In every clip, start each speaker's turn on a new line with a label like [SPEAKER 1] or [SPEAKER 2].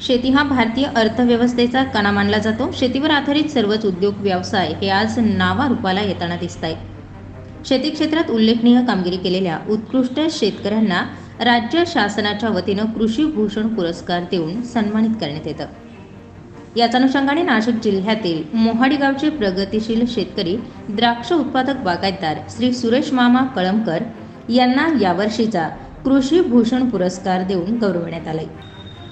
[SPEAKER 1] शेती हा भारतीय अर्थव्यवस्थेचा कणा मानला जातो. शेतीवर आधारित सर्वच उद्योग व्यवसाय हे आज नावारूपाला येताना दिसत आहेत शेती क्षेत्रात उल्लेखनीय कामगिरी केलेल्या उत्कृष्ट शेतकऱ्यांना राज्य शासनाच्या वतीनं कृषी भूषण पुरस्कार देऊन सन्मानित करण्यात येतं. याच अनुषंगाने नाशिक जिल्ह्यातील मोहाडी गावचे प्रगतिशील शेतकरी द्राक्ष उत्पादक बागायतदार श्री सुरेश मामा कळमकर यांना यावर्षीचा कृषी भूषण पुरस्कार देऊन गौरवण्यात आलाय.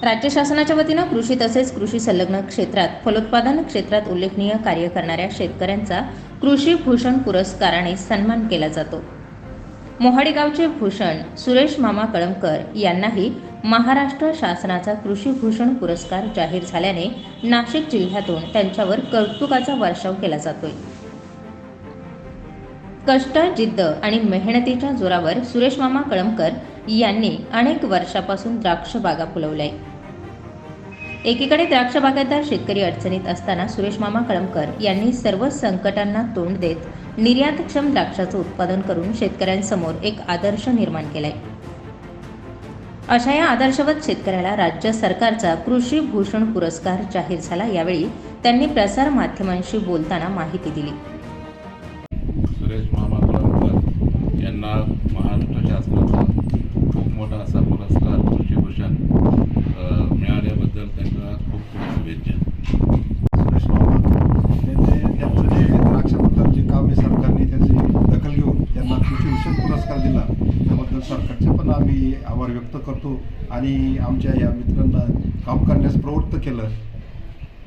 [SPEAKER 1] राज्य शासनाच्या वतीनं कृषी तसेच कृषी संलग्न क्षेत्रात फलोत्पादन क्षेत्रात उल्लेखनीय कार्य करणाऱ्या शेतकऱ्यांचा कृषी भूषण पुरस्काराने सन्मान केला जातो. मोहाडी गावचे भूषण सुरेश मामा कळमकर यांनाही महाराष्ट्र शासनाचा कृषी भूषण पुरस्कार जाहीर झाल्याने नाशिक जिल्ह्यातून त्यांच्यावर कौतुकाचा वर्षाव केला जातोय. कष्ट जिद्द आणि मेहनतीच्या जोरावर सुरेश मामा कळमकर यांनी अनेक वर्षापासून द्राक्ष बागा फुलवल्या एकीकडे द्राक्ष बागायतदार शेतकरी अडचणीत असताना सुरेश मामा कळमकर यांनी सर्व संकटांना तोंड देत निर्यातक्षम द्राक्षाचं उत्पादन करून शेतकऱ्यांसमोर एक आदर्श निर्माण केलाय. अशा या आदर्शवत शेतकऱ्याला राज्य सरकारचा कृषी भूषण पुरस्कार जाहीर झाला यावेळी त्यांनी प्रसार माध्यमांशी बोलताना माहिती दिली
[SPEAKER 2] सुरेश मामा कळमकर यांना महाराष्ट्र शासनाचा खूप मोठा असा पुरस्कार कृषीभूषण अ, मिळाल्याबद्दल त्यांना खूप खूप शुभेच्छा
[SPEAKER 3] सुरेश मामा त्यांचे त्यांचं जे द्राक्षाबद्दल जे काम आहे सरकारने त्याची दखल घेऊन त्यांना कृषी भूषण पुरस्कार दिला त्याबद्दल सरकारचे आम्ही आभार व्यक्त करतो आणि आमच्या या मित्रांना काम करण्यास प्रवृत्त केलं.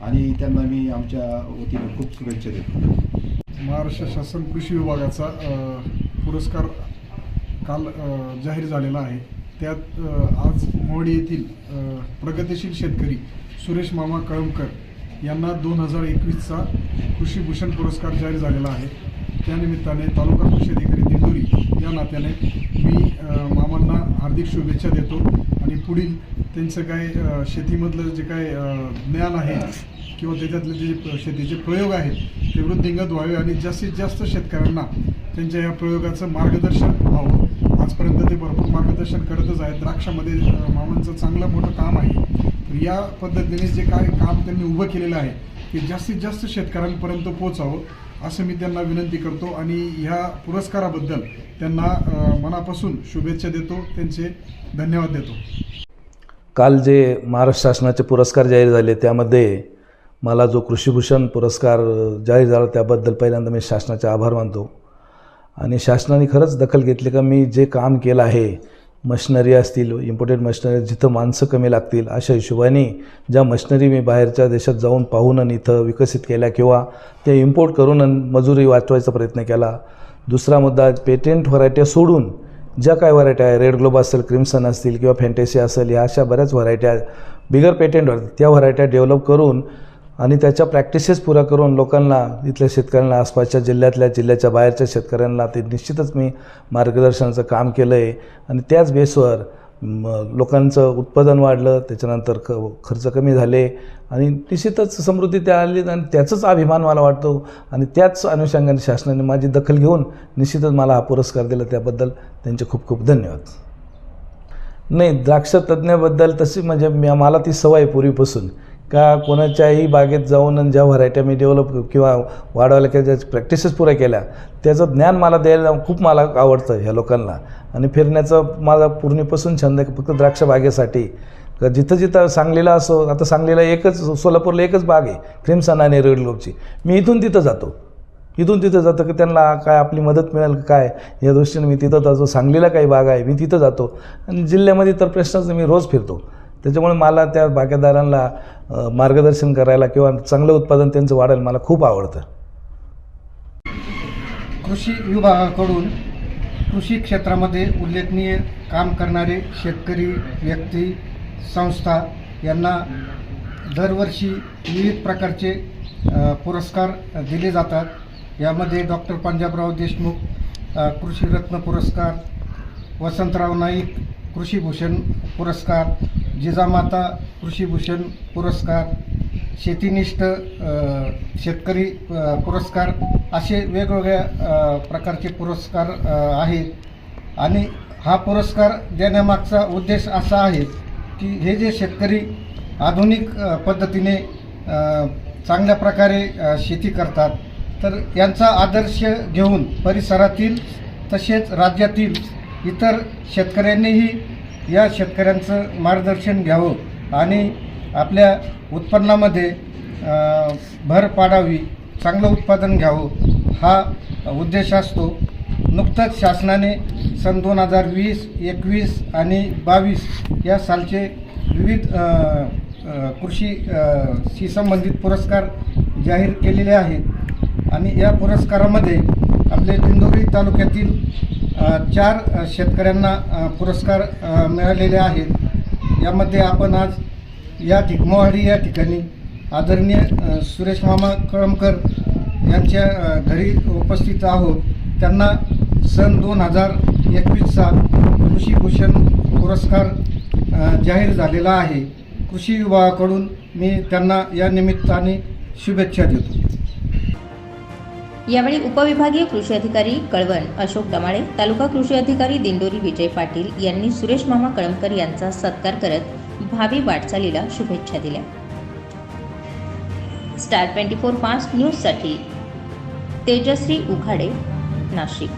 [SPEAKER 3] आणि त्यांना मी आमच्या वतीनं खूप शुभेच्छा देतो.
[SPEAKER 4] महाराष्ट्र शासन कृषी विभागाचा पुरस्कार काल जाहीर झालेला आहे. त्यात आज मोहाडी येथील प्रगतीशील शेतकरी सुरेश मामा कळमकर यांना दोन हजार एकवीसचा कृषीभूषण पुरस्कार जाहीर झालेला आहे. त्यानिमित्ताने तालुका कृषी अधिकारी या नात्याने मी मामांना हार्दिक शुभेच्छा देतो आणि पुढील त्यांचं काय शेतीमधलं जे काय ज्ञान आहे किंवा त्याच्यातले जे शेतीचे प्रयोग आहेत ते वृद्धिंगत व्हावे आणि जास्तीत जास्त शेतकऱ्यांना त्यांच्या या प्रयोगाचं मार्गदर्शन व्हावं. आजपर्यंत ते भरपूर मार्गदर्शन करतच आहेत. द्राक्षामध्ये मामांचं चांगलं मोठं काम आहे. तर या पद्धतीने जे काय काम त्यांनी उभं केलेलं आहे ते जास्तीत जास्त शेतकऱ्यांपर्यंत पोचावं असं मी त्यांना विनंती करतो आणि ह्या पुरस्काराबद्दल त्यांना मनापासून शुभेच्छा देतो त्यांचे धन्यवाद देतो.
[SPEAKER 5] काल जे महाराष्ट्र शासनाचे पुरस्कार जाहीर झाले त्यामध्ये मला जो कृषीभूषण पुरस्कार जाहीर झाला त्याबद्दल पहिल्यांदा मी शासनाचे आभार मानतो. आणि शासनाने खरंच दखल घेतली का मी जे काम केलं आहे मशिनरी असतील इम्पोर्टेड मशिनरी जिथं माणसं कमी लागतील अशा हिशोबाने ज्या मशनरी मी बाहेरच्या देशात जाऊन पाहून आणि इथं विकसित केल्या किंवा ते इम्पोर्ट करून आणि मजुरी वाचवायचा प्रयत्न केला. दुसरा मुद्दा पेटेंट व्हरायट्या सोडून ज्या काय व्हरायट्या आहे रेड ग्लोब असेल क्रिम्सन असतील किंवा फॅन्टेसी असेल ह्या अशा बऱ्याच व्हरायट्या बिगर पेटेंट त्या व्हरायट्या डेव्हलप करून आणि त्याच्या प्रॅक्टिसेस पुऱ्या करून लोकांना इथल्या शेतकऱ्यांना आसपासच्या जिल्ह्यातल्या जिल्ह्याच्या बाहेरच्या शेतकऱ्यांना ते निश्चितच मी मार्गदर्शनाचं काम केलं आहे आणि त्याच बेसवर लोकांचं उत्पादन वाढलं त्याच्यानंतर ख खर्च कमी झाले. आणि निश्चितच समृद्धी त्या आली आणि त्याचाच अभिमान मला वाटतो. आणि त्याच अनुषंगाने शासनाने माझी दखल घेऊन निश्चितच मला हा पुरस्कार दिला. त्याबद्दल त्यांचे खूप खूप धन्यवाद. नाही द्राक्ष तज्ज्ञाबद्दल तशी म्हणजे मी- मला ती सवय पूर्वीपासून. का कोणाच्याही बागेत जाऊन आणि ज्या व्हरायट्या मी डेव्हलप किंवा वाढवायला किंवा ज्या प्रॅक्टिसेस पुऱ्या केल्या त्याचं ज्ञान मला द्यायला खूप मला आवडतं ह्या लोकांना. आणि फिरण्याचं माझा पूर्णीपासून छंद आहे फक्त द्राक्ष बागेसाठी. का जिथं जिथं सांगलीला असो आता सांगलीला एकच सोलापूरला एकच बाग आहे क्रिमसना आणि रेड मी इथून तिथं जातो. इथून तिथं जातं की त्यांना काय आपली मदत मिळेल काय? या दृष्टीने मी तिथं जातो. सांगलीला काही बाग आहे मी तिथं जातो. आणि जिल्ह्यामध्ये तर प्रश्नच मी रोज फिरतो. त्याच्यामुळे मला त्या बागेदारांना मार्गदर्शन करायला किंवा चांगलं उत्पादन त्यांचं वाढायला मला खूप आवडतं.
[SPEAKER 6] कृषी विभागाकडून कृषी क्षेत्रामध्ये उल्लेखनीय काम करणारे शेतकरी व्यक्ती संस्था यांना दरवर्षी विविध प्रकारचे पुरस्कार दिले जातात. यामध्ये डॉक्टर पंजाबराव देशमुख कृषीरत्न पुरस्कार वसंतराव नाईक कृषीभूषण पुरस्कार जिजामाता कृषीभूषण पुरस्कार शेतीनिष्ठ शेतकरी पुरस्कार असे वेगवेगळ्या प्रकारचे पुरस्कार आहेत. आणि हा पुरस्कार देण्यामागचा उद्देश असा आहे की हे जे शेतकरी आधुनिक पद्धतीने चांगल्या प्रकारे शेती करतात तर यांचा आदर्श घेऊन परिसरातील तसेच राज्यातील इतर शेतकऱ्यांनीही या शेतकऱ्यांचं मार्गदर्शन घ्यावं आणि आपल्या उत्पन्नामध्ये भर पाडावी चांगलं उत्पादन घ्यावं हा उद्देश असतो. नुकतंच शासनाने सन दोन हजार वीस एकवीस आणि बावीस या सालचे विविध कृषी शी संबंधित पुरस्कार जाहीर केलेले आहेत. आणि या पुरस्कारामध्ये आपले दिंडोरी तालुक्यातील चार शेतकऱ्यांना पुरस्कार मिळालेले आहेत. यामध्ये आपण आज या ढिकमोहाडी या ठिकाणी आदरणीय सुरेश मामा कळमकर यांच्या घरी उपस्थित आहोत. त्यांना सन दोन हजार एकवीसचा कृषीभूषण पुरस्कार जाहीर झालेला आहे. कृषी विभागाकडून मी त्यांना या निमित्ताने शुभेच्छा देतो.
[SPEAKER 1] यावेळी उपविभागीय कृषी अधिकारी कळवण अशोक दमाळे तालुका कृषी अधिकारी दिंडोरी विजय पाटील यांनी सुरेश मामा कळमकर यांचा सत्कार करत भावी वाटचालीला शुभेच्छा दिल्या. स्टार ट्वेंटी फोर फास्ट न्यूजसाठी तेजश्री उघाडे नाशिक.